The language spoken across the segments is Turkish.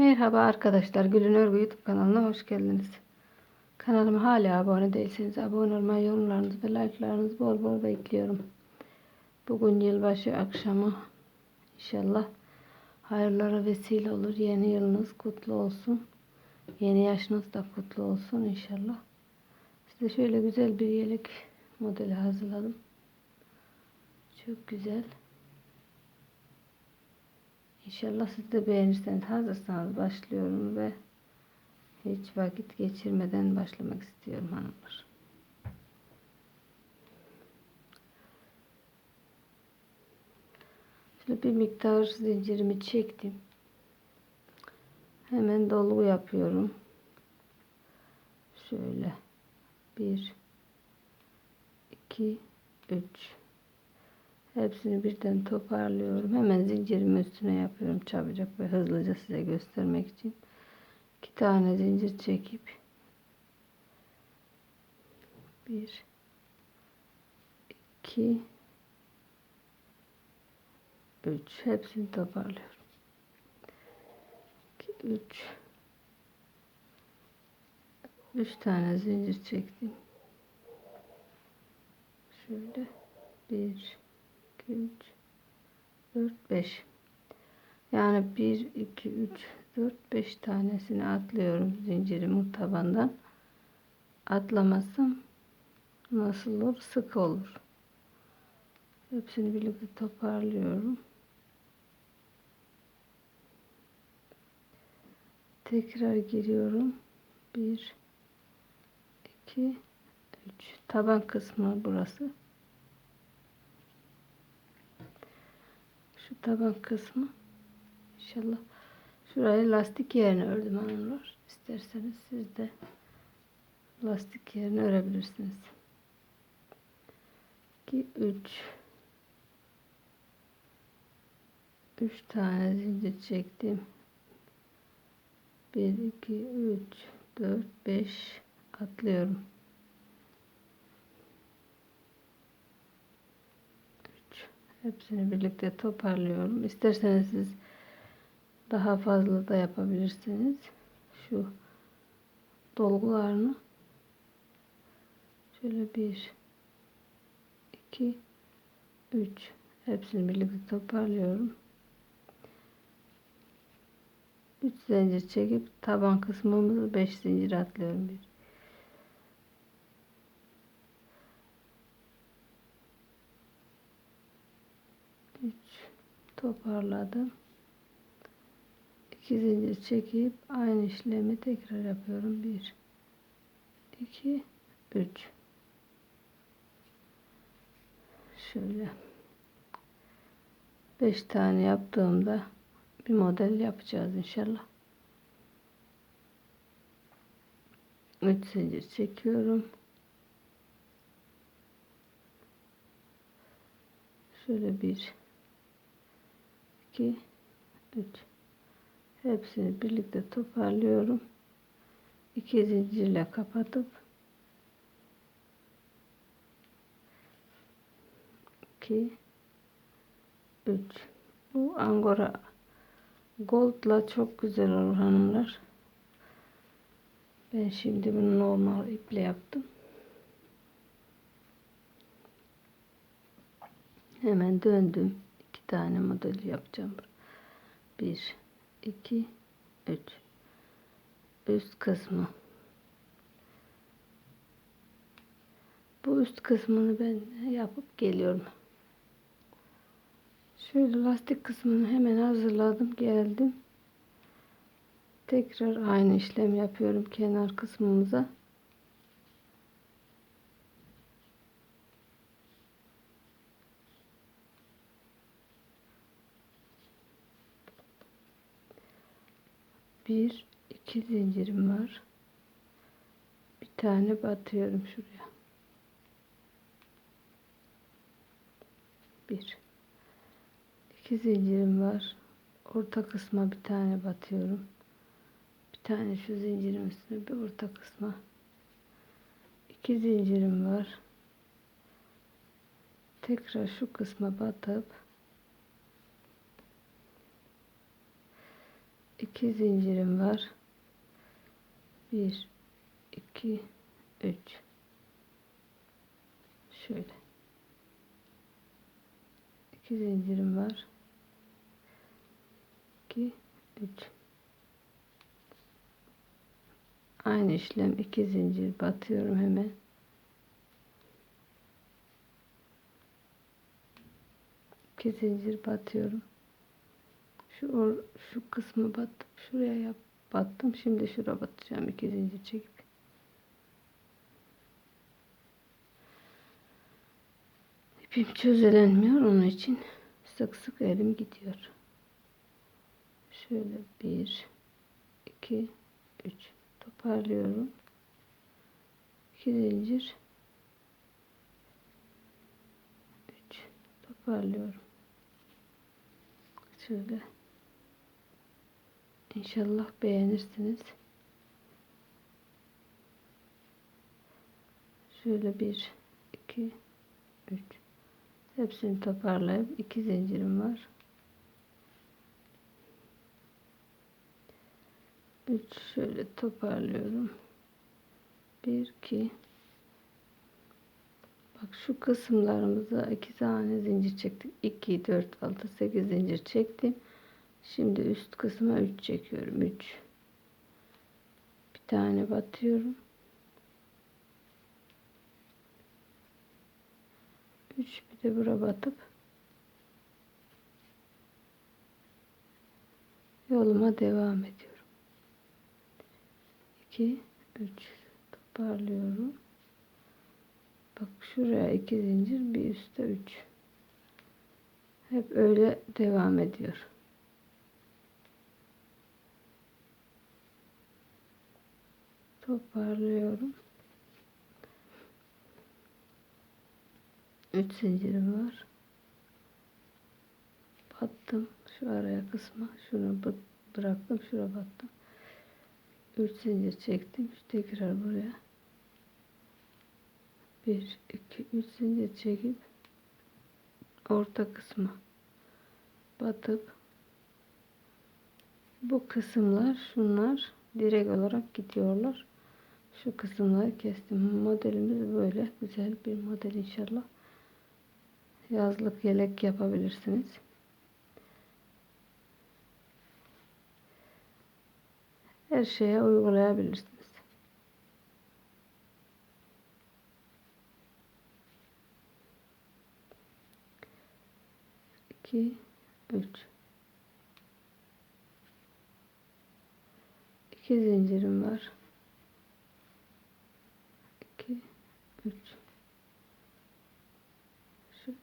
Merhaba arkadaşlar. Gülün Örgü YouTube kanalına hoş geldiniz. Kanalıma hala abone değilseniz abone olmayı, yorumlarınızı ve like'larınızı bol bol bekliyorum. Bugün yılbaşı akşamı inşallah hayırlara vesile olur. Yeni yılınız kutlu olsun. Yeni yaşınız da kutlu olsun inşallah. Size şöyle güzel bir yelek modeli hazırladım. Çok güzel. İnşallah siz de beğenirseniz hazırsanız başlıyorum ve hiç vakit geçirmeden başlamak istiyorum hanımlar. Şöyle bir miktar zincirimi çektim. Hemen dolgu yapıyorum. Şöyle. Bir, iki, üç. Hepsini birden toparlıyorum. Hemen zincirimin üstüne yapıyorum çabucak ve hızlıca size göstermek için. iki tane zincir çekip bir iki üç hepsini toparlıyorum. 2 üç üç tane zincir çektim. Şöyle bir 3 4 5 yani 1 2 3 4 5 tanesini atlıyorum zincirimin tabandan. Atlamasam nasıl olur? Sık olur. Hepsini birlikte toparlıyorum. Tekrar giriyorum. 1 2 3 taban kısmı burası şu taban kısmı. İnşallah şurayı lastik yerine ördüm hanımlar. İsterseniz siz de lastik yerine örebilirsiniz. 2 3 3 tane zincir çektim. 1 2 3 4 5 atlıyorum Hepsini birlikte toparlıyorum. İsterseniz siz daha fazla da yapabilirsiniz. Şu dolgularını şöyle bir iki üç hepsini birlikte toparlıyorum. 3 zincir çekip taban kısmımızı 5 zincir atlıyorum bir. Toparladım. 2 zincir çekip aynı işlemi tekrar yapıyorum. 1 2 3 şöyle 5 tane yaptığımda bir model yapacağız inşallah. 3 zincir çekiyorum. Şöyle bir 2 3 hepsini birlikte toparlıyorum. 2 zincirle kapatıp 2 3 bu angora goldla çok güzel olur hanımlar. Ben şimdi bunu normal iple yaptım. Hemen döndüm tane model yapacağım. 1 2 3 üst kısmı bu üst kısmını ben yapıp geliyorum. Şöyle lastik kısmını hemen hazırladım geldim. Tekrar aynı işlem yapıyorum kenar kısmımıza. Bir iki zincirim var. Bir tane batıyorum şuraya. Bir. İki zincirim var. Orta kısma bir tane batıyorum bir tane şu zincirin üstüne bir orta kısma. İki zincirim var. Tekrar şu kısma batıp iki zincirim var. Bir, iki, üç. Şöyle. İki zincirim var. İki, üç. Aynı işlem iki zincir batıyorum hemen. İki zincir batıyorum. Şu or, şu kısmı battım. Şuraya yap, battım. Şimdi şuraya batacağım. iki zincir çekip. İpim çözelenmiyor. Onun için sık sık elim gidiyor. Şöyle bir, iki, üç toparlıyorum. İki zincir. Üç toparlıyorum. Şöyle. İnşallah beğenirsiniz. Şöyle bir, iki, üç. Hepsini toparlayıp iki zincirim var. 3 şöyle toparlıyorum. 1 2 Bak şu kısımlarımıza 2 tane zincir çektik. 2 4 6 8 zincir çektim. Şimdi üst kısma 3 çekiyorum. 3 Bir tane batıyorum. 3 bir de bura batıp yoluma devam ediyorum. 2 3 toparlıyorum. Bak şuraya 2 zincir bir üstte 3. Hep öyle devam ediyor. Toparlıyorum. 3 zincirim var. Battım şu araya kısma. Şunu bıraktım. Şuraya battım. 3 zincir çektim. Tekrar buraya. 1 2 3 zincir çekip orta kısma batıp bu kısımlar şunlar direkt olarak gidiyorlar. Şu kısımları kestim. Modelimiz böyle güzel bir model inşallah. Yazlık yelek yapabilirsiniz. her şeye uygulayabilirsiniz. İki, üç. İki zincirim var. 3 şöyle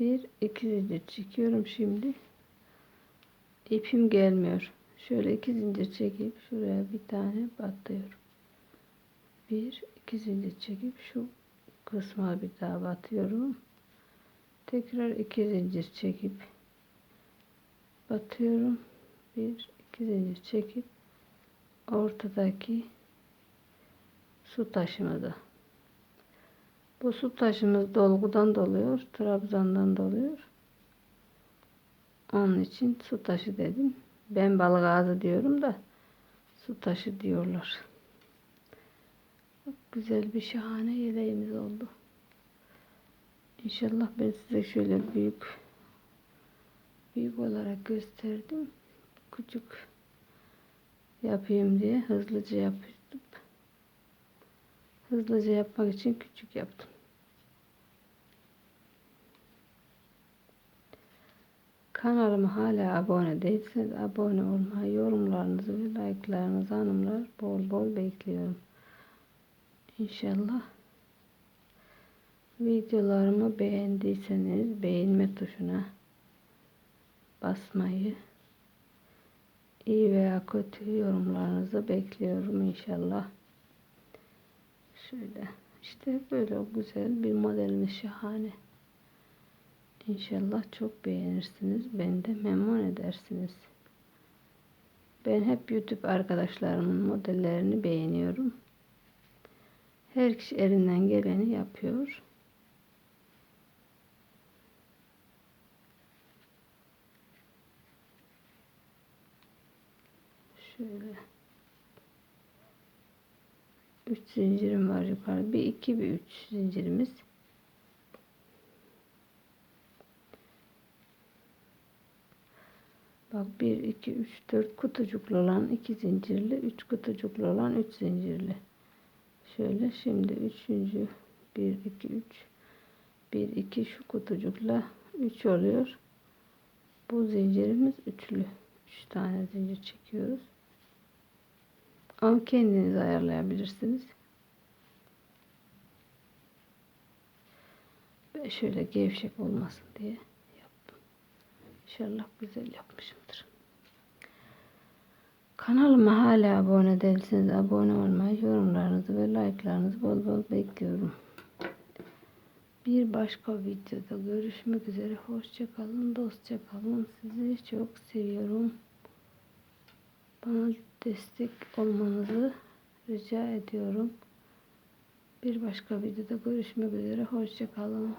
bir iki zincir çekiyorum şimdi. İpim gelmiyor. Şöyle iki zincir çekip şuraya bir tane battıyorum bir iki zincir çekip şu kısma bir daha batıyorum. Tekrar iki zincir çekip batıyorum. Bir iki zincir çekip ortadaki su taşımıza. Bu su taşımız dolgudan doluyor. Trabzandan doluyor. Onun için su taşı dedim. Ben balık ağzı diyorum da su taşı diyorlar. Çok güzel bir şahane yeleğimiz oldu. İnşallah ben size şöyle büyük büyük olarak gösterdim. Küçük yapayım diye hızlıca yaptım. Hızlıca yapmak için küçük yaptım. Kanalıma hala abone değilseniz abone olmayı, yorumlarınızı ve like'larınızı hanımlar bol bol bekliyorum. İnşallah videolarımı beğendiyseniz beğenme tuşuna basmayı iyi veya kötü yorumlarınızı bekliyorum inşallah. Şöyle işte böyle güzel bir modelimiz şahane. İnşallah çok beğenirsiniz. Ben de memnun edersiniz. Ben hep YouTube arkadaşlarımın modellerini beğeniyorum. Her kişi elinden geleni yapıyor. Şöyle. 3 zincirim var yukarı. Bir iki bir üç zincirimiz. Bak 1 2 3 4 kutucuklu olan 2 zincirli, 3 kutucuklu olan 3 zincirli. Şöyle şimdi üçüncü 1 2 3 1 2 şu kutucukla 3 oluyor. Bu zincirimiz üçlü. 3 tane zincir çekiyoruz. Ama kendiniz ayarlayabilirsiniz. Ben şöyle gevşek olmasın diye yaptım. İnşallah güzel yapmışımdır. Kanalıma hala abone değilseniz abone olmayı, yorumlarınızı ve like'larınızı bol bol bekliyorum. Bir başka videoda görüşmek üzere. Hoşça kalın, dostça kalın. Sizi çok seviyorum. Bana destek olmanızı rica ediyorum. Bir başka videoda görüşmek üzere. Hoşça kalın.